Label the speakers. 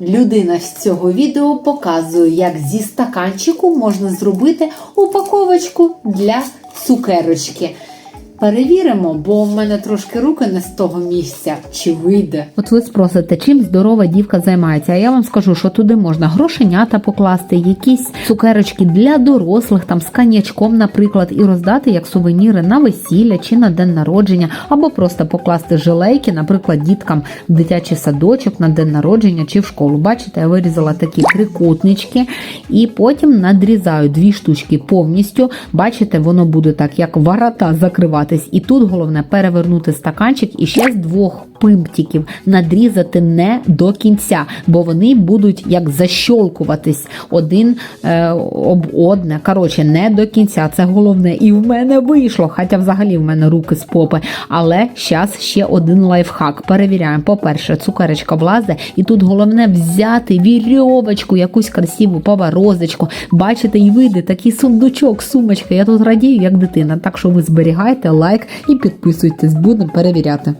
Speaker 1: Людина з цього відео показує, як зі стаканчику можна зробити упаковочку для цукерочки. Перевіримо, бо в мене трошки руки не з того місця. Чи вийде?
Speaker 2: От ви спросите, чим здорова дівка займається? А я вам скажу, що туди можна грошенята покласти, якісь цукерочки для дорослих, там з коньячком, наприклад, і роздати як сувеніри на весілля чи на день народження, або просто покласти жилейки, наприклад, діткам в дитячий садочок на день народження чи в школу. Бачите, я вирізала такі трикутнички і потім надрізаю дві штучки повністю. Бачите, воно буде так, як ворота закриватись. І тут головне перевернути стаканчик і ще з двох пимптиків надрізати не до кінця, бо вони будуть як защолкуватись один е, об одне. Коротше, не до кінця. Це головне. І в мене вийшло. Хоча взагалі в мене руки з попи. Але зараз ще один лайфхак. Перевіряємо. По-перше, цукерочка влазе, і тут головне взяти вірьовочку, якусь красиву поворозочку. Бачите, і вийде такий сундучок, сумочка. Я тут радію, як дитина. Так що ви зберігайте лайк і підписуйтесь, будемо перевіряти.